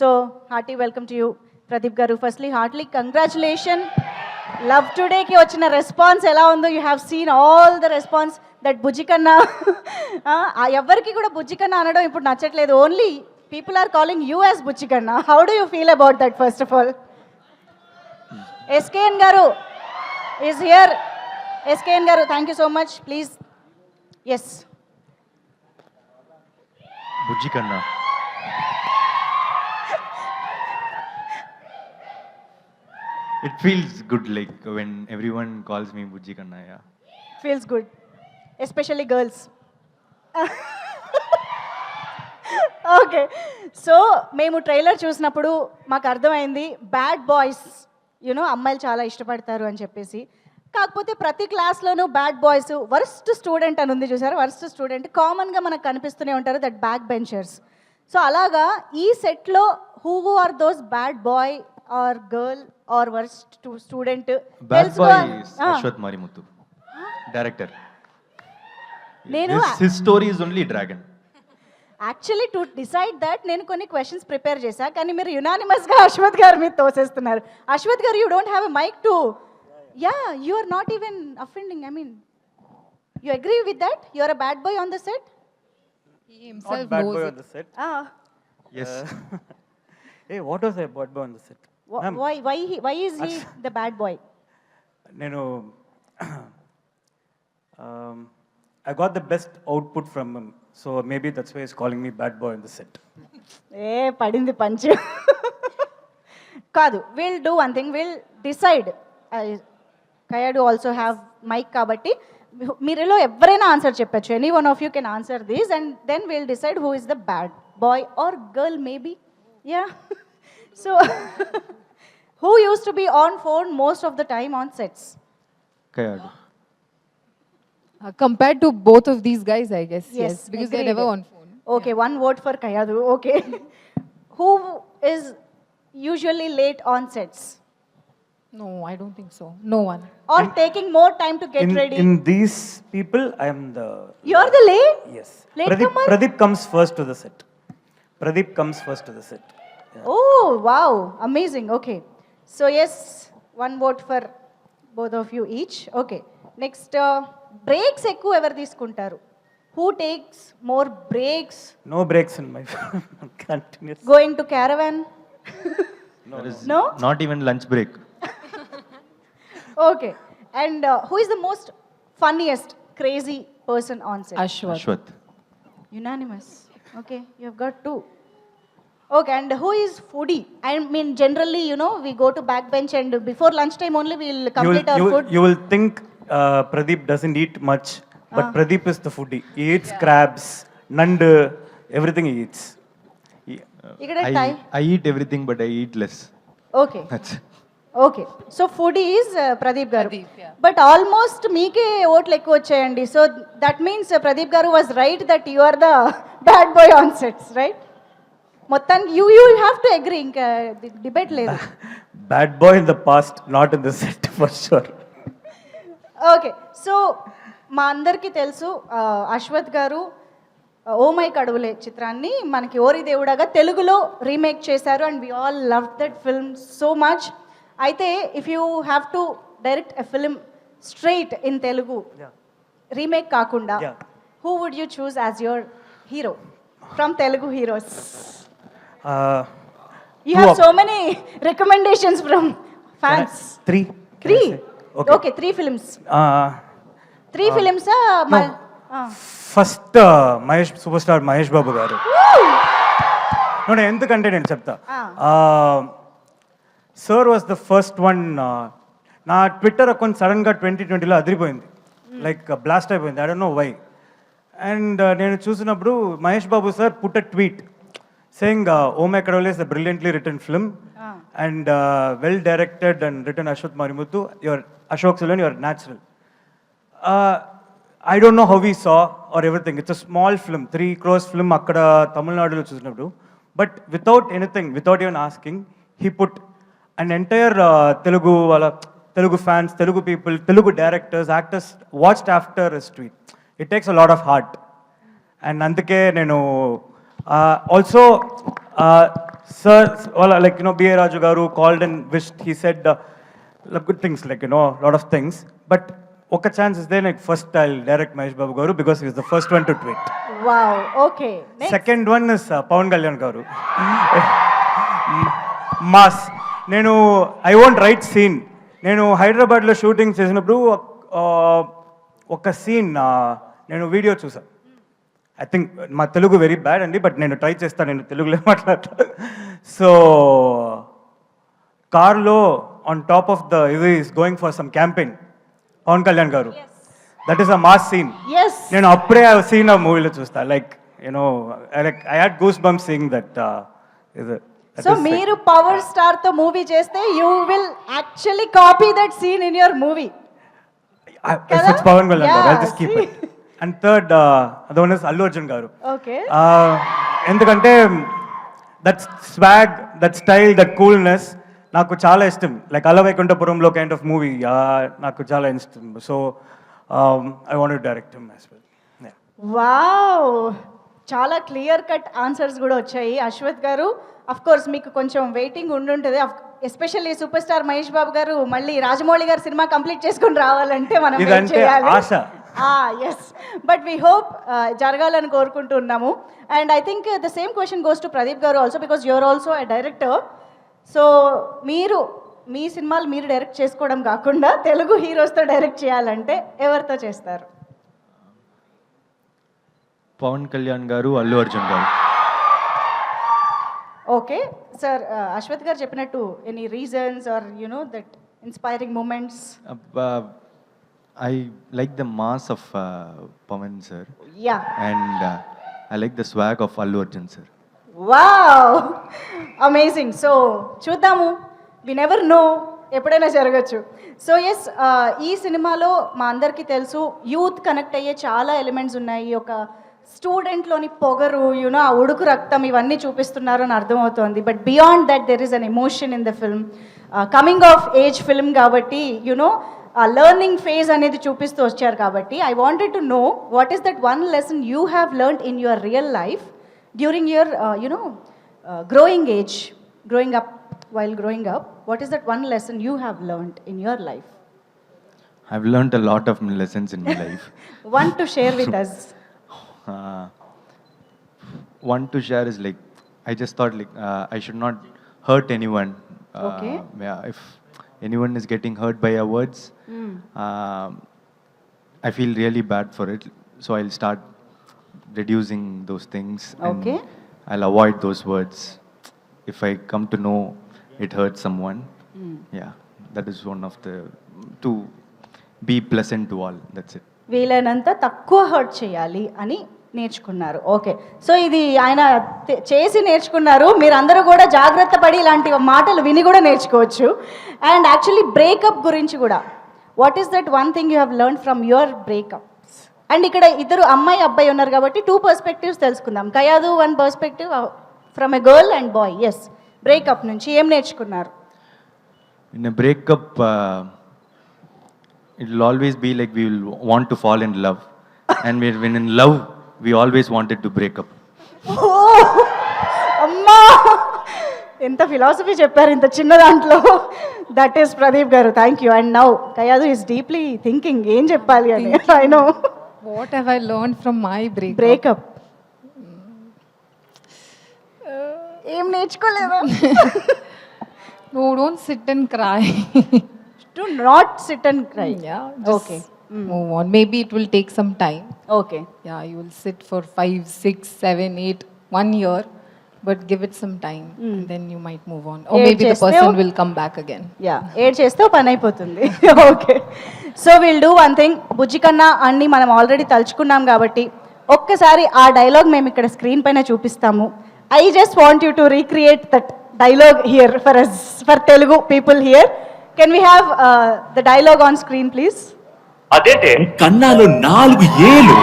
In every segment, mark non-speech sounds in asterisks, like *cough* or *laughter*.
So hearty welcome to you Pradeep garu firstly heartly congratulation love టుడేకి వచ్చిన response ఎలా ఉందో you have seen all the response that బుజ్జికన్నా ఎవరికి కూడా బుజ్జికన్నా అనడం ఇప్పుడు నచ్చట్లేదు. Only people are calling you as బుజ్జికన్నా how do you feel about that first of all SKN garu is here SKN garu thank you so much please yes బుజ్జికన్నా it feels good like when everyone calls me బుజ్జి కన్నా feels good especially girls okay so మేము trailer చూసినప్పుడు మాకు అర్థమైంది bad boys you know అమ్మాయిలు చాలా ఇష్టపడతారు అని చెప్పేసి. కాకపోతే ప్రతి క్లాస్లోనూ బ్యాడ్ బాయ్స్ వర్స్ట్ స్టూడెంట్ అని ఉంది చూసారు? వర్స్ట్ స్టూడెంట్ కామన్గా మనకు కనిపిస్తూనే ఉంటారు దట్ బ్యాక్ బెంచర్స్ సో అలాగా ఈ సెట్లో who are those bad boy or girl or worst student Marimuthu director నేను his story is only dragon actually to decide that నేను కొన్ని క్వశ్చన్స్ ప్రిపేర్ చేశా కానీ మీరు యునానిమస్గా అశ్వత్ గారి మీద తోసేస్తున్నారు. Ashwath garu you don't have a mic to yeah you are not even offending I mean you agree with that you are a bad boy on the set He himself bad knows boy it. on the set. Yes *laughs* hey, what was I bad boy on the set? Ma'am, why why why is he the bad boy నేను I got the best output from him, so maybe that's why he's calling me bad boy on the set. ఏ పడింది punch. కాదు will do one thing will decide Kayadu also have mic కాబట్టి మీరులో ఎవరైనా answer చెప్పచ్చు. Any one of you can answer these and then will decide who is the bad boy or girl maybe yeah so Who used to be on phone most of the time on sets? Kayadu. Uh, compared to both of these guys, I guess. Yes, yes because agreed. they're never on phone. Okay, yeah. one vote for Kayadu. Okay. *laughs* Who is usually late on sets? No, I don't think so. No one. Or in, taking more time to get in, ready. In these people, I am the. You're the late. Yes. Late Pradeep. Pradeep comes first to the set. Pradeep comes first to the set. Yeah. Oh wow! Amazing. Okay. So, yes, one vote for both of you each. Okay. Next, uh, breaks ఎక్కువ ఎవరు తీసుకుంటారు who takes more breaks No breaks in my continuous. Going to caravan No? Not even lunch break okay and who is the most funniest crazy person on set Ashwat. Ashwath Unanimous. Okay, you have got two. Okay, and who is foodie? I mean, generally, you know, we go to backbench and before lunchtime only we'll You will, complete our you, will, food. you will think uh, Pradeep doesn't eat much, but Pradeep is the foodie. He eats crabs, nandu, everything he eats. He- ఇక్కడ I try I eat everything but I eat less okay okay so foodie is Pradeep garu Pradeep, yeah. But almost మీకే ఓట్లు ఎక్కువ వచ్చాయండి so that means Pradeep garu was right that you are the *laughs* bad boy on sets right మొత్తానికి you you have to agree ఇంకా debate లేదు *laughs* Bad boy in the past, not in the set *laughs* for sure. Okay so మా అందరికీ తెలుసు అశ్వత్ గారు ఆ, oh my Kadavule చిత్రాన్ని మనకి ఓరి దేవుడగా తెలుగులో రీమేక్ చేశారు and we all love that film so much అయితే if you have to direct a film straight in Telugu. Remake కాకుండా. Who would you choose as your hero from Telugu heroes you have so many recommendations from fans three? Okay. Okay three films Uh, three films first Mahesh super star Mahesh Babu garu. నేను ఎందుకంటే నేను చెప్తా. Sir was the first one నా Twitter account సడన్గా twenty ట్వంటీలో అదిరిపోయింది. Like blast అయిపోయింది. I don't know why and నేను చూసినప్పుడు Mahesh Babu sir put a tweet saying ohm ఎక్కడ is the brilliantly return film and well directed and return Ashwath marimutu your Ashok Selvan your natural uh, I don't know how we saw or everything. It's a small film, three crores film అక్కడ తమిళనాడులో చూసినప్పుడు but without anything without even asking he put and entire Telugu వాళ్ళ Telugu fans Telugu people Telugu directors actors watched after street it takes a lot of heart and అందుకే నేను also sir, well, like, you know, B.A. Raju Garu called and wished, he said uh, lot good things, like, you know, a lot of things. But Oka chance is there, like, first I'll direct Mahesh Babu Garu because he was the first one to tweet. Wow okay second one is Pawan Kalyan garu mass నేను I want right scene నేను హైదరాబాద్లో shooting చేసినప్పుడు ఒక scene నేను video చూసా I think మా Telugu very bad అండి but నేను ట్రై చేస్తాను నేను తెలుగులో *laughs* మాట్లాడతా. సో కార్లో ఆన్ టాప్ ఆఫ్ ద ఇది is going for some campaign Pawan Kalyan garu. That is a mass scene నేను అప్పుడే ఆ సీన్ ఆ మూవీలో చూస్తా. Like you know like I had goose bump seeing that ఇది సో మీరు పవర్ స్టార్తో మూవీ చేస్తే you will actually copy that scene in your movie Pawan Kalyan గారు. I just keep. It and third is Allu Arjun గారు okay ఎందుకంటే that swag that style that coolness నాకు చాలా ఇష్టం. లైక్ అలవైకుంఠపురంలో కైండ్ ఆఫ్ మూవీ నాకు చాలా ఇష్టం. So I want direct wow చాలా క్లియర్ కట్ ఆన్సర్స్ కూడా వచ్చాయి. అశ్వత్ గారు అఫ్ కోర్స్ మీకు కొంచెం waiting ఉండుంటుంది. Especially super star Mahesh Babu garu మళ్ళీ రాజమౌళి గారు సినిమా కంప్లీట్ చేసుకొని రావాలంటే మనం చేయాలి. ఆశ. ఎస్ బట్ వీ హోప్ జరగాలని కోరుకుంటున్నాము and I think the same question goes to Pradeep garu also because your also a director so మీరు మీ సినిమాలు మీరు డైరెక్ట్ చేసుకోవడం కాకుండా తెలుగు హీరోస్తో డైరెక్ట్ చేయాలంటే ఎవరితో చేస్తారు? పవన్ కళ్యాణ్ గారు అల్లు అర్జున్ గారు. ఓకే సార్ అశ్వత్ గారు చెప్పినట్టు any reasons or you know that inspiring moments I like the mass of Pawan sir yeah and I like the swag of Allu Arjun sir wow amazing so చూద్దాము. We never know ఎప్పుడైనా జరగచ్చు. So yes ఈ సినిమాలో మా అందరికీ తెలుసు youth connect అయ్యే చాలా ఎలిమెంట్స్ ఉన్నాయి. ఒక స్టూడెంట్లోని పొగరు యూనో ఆ ఉడుకు రక్తం ఇవన్నీ చూపిస్తున్నారు అని అర్థమవుతోంది. But beyond that there is an emotion in the film coming of age film కాబట్టి యునో లెర్నింగ్ ఫేజ్ అనేది చూపిస్తూ వచ్చారు కాబట్టి I wanted to know what is that one lesson you have learn in your real life during your uh, you know uh, growing age growing up while growing up what is that one lesson you have learned in your life I've learned a lot of lessons in my life. *laughs* one to share with us *laughs* Uh, one to share is like I just thought like uh, I should not hurt anyone. Uh, Okay. Yeah, if anyone is getting hurt by our words, um, I feel really bad for it. So I'll start reducing those things. Okay. I'll avoid those words. If I come to know it hurts someone, yeah, that is one of the to be pleasant to all. That's it. వీలైనంత తక్కువ hurt చేయాలి అని నేర్చుకున్నారు. Okay. So ఇది ఆయన చేసి నేర్చుకున్నారు. మీరందరూ కూడా జాగ్రత్త పడి ఇలాంటి మాటలు విని కూడా నేర్చుకోవచ్చు. అండ్ యాక్చువల్లీ బ్రేకప్ గురించి కూడా. What is that one thing you have learn from your breakups? And ఇక్కడ ఇద్దరు అమ్మాయి అబ్బాయి ఉన్నారు కాబట్టి టూ పర్స్పెక్టివ్స్ తెలుసుకుందాం. Kayadu one perspective from a girl and boy. Yes. Breakup నుంచి ఏం నేర్చుకున్నారు? In breakup breakup, uh, it'll always be want to fall in love and in win in love always wanted to break up. అమ్మా ఎంత philosophy చెప్పారు ఇంత చిన్న దాంట్లో that is Pradeep garu thank you and now Kayadu is deeply thinking ఏం చెప్పాలి అని I know What have I learned from my break? Breakup ఏం నేర్చుకోలేదా No, don't sit and cry. To not sit and cry Okay. Move on. Maybe it will take some time. Okay Yeah, you will sit for five, six, seven, eight, one year, but give it some time, and then you might move on. Or maybe the person will come back again. Yeah ఏడ్ చేస్తే పని అయిపోతుంది okay so will do one thing బుజ్జి కన్నా అన్ని మనం already తలుచుకున్నాం కాబట్టి ఒక్కసారి ఆ డైలాగ్ మేము ఇక్కడ స్క్రీన్ పైన చూపిస్తాము I just want you to recreate that dialogue here for for Telugu people here can we have the dialogue on screen please అదేంటే. కన్నాలో నాలుగు ఏలు.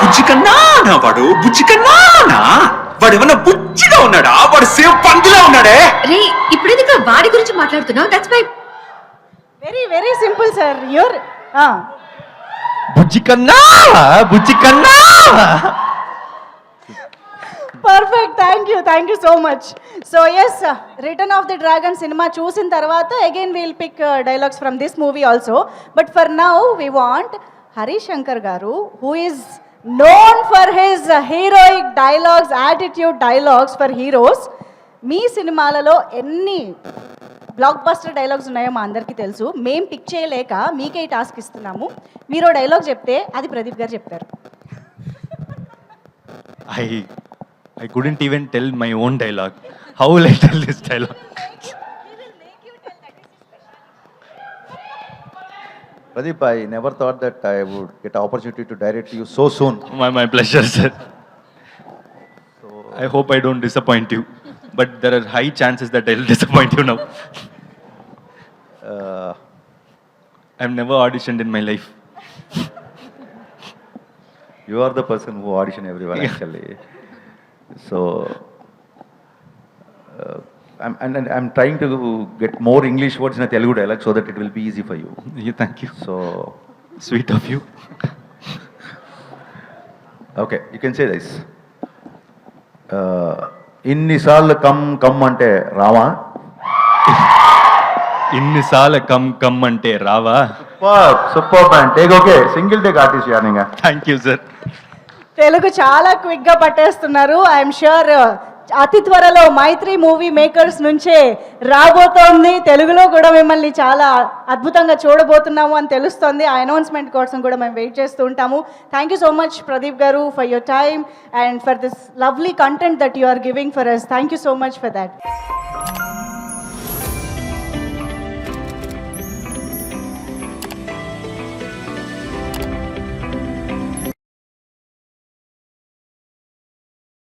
బుజ్జి కన్నానా వాడు? బుజ్జి కన్నానా? వాడు ఏమన్నా బుజ్జిగా ఉన్నాడా? వాడు సేవ్ పందిలా ఉన్నాడే. రే ఇప్పుడెందుకు వాడి గురించి మాట్లాడుతున్నావు? That's my very very simple sir your బుజ్జి కన్నా బుజ్జి కన్నా perfect thank you thank you so much so yes return of the dragon cinema చూసిన తర్వాత again we'll pick dialogues from this movie also but for now we want Harishankar garu who is known for his heroic dialogues attitude dialogues for heroes మీ సినిమాలలో ఎన్ని blockbuster dialogues ఉన్నాయో మా అందరికీ తెలుసు. మేం pick చేయలేక మీకే ఈ టాస్క్ ఇస్తున్నాము. మీరు డైలాగ్ చెప్తే అది ప్రదీప్ గారు చెప్తారు. I couldn't even tell my own dialogue. How will I tell this dialogue? Pradeep, I never thought that I would get opportunity to direct you so soon. My, my pleasure, sir. I hope I don't disappoint you. But there are high chances that I'll disappoint you now. Uh, I've never auditioned in my life. you are the person who audition everyone actually. So, uh, I'm, and, and I'm trying to get more English words in a Telugu dialect so that it will be easy for you. Yeah, thank you. So, Sweet of you. okay, you can say this. Uh, ఇన్నిసార్లు come come అంటే రావా ఇన్నిసార్లు come come అంటే రావా super Superman take okay single take artist యానింగా thank you sir Telugu చాలా క్విక్గా పట్టేస్తున్నారు. I'm sure uh, అతి త్వరలో మైత్రి మూవీ మేకర్స్ నుంచే రాబోతోంది. తెలుగులో కూడా మిమ్మల్ని చాలా అద్భుతంగా చూడబోతున్నాము అని తెలుస్తోంది. ఆ అనౌన్స్మెంట్ కోసం కూడా మేము వెయిట్ చేస్తూ ఉంటాము. Thank you so much Pradeep garu for your time and for this lovely content that you are giving for us thank you so much for that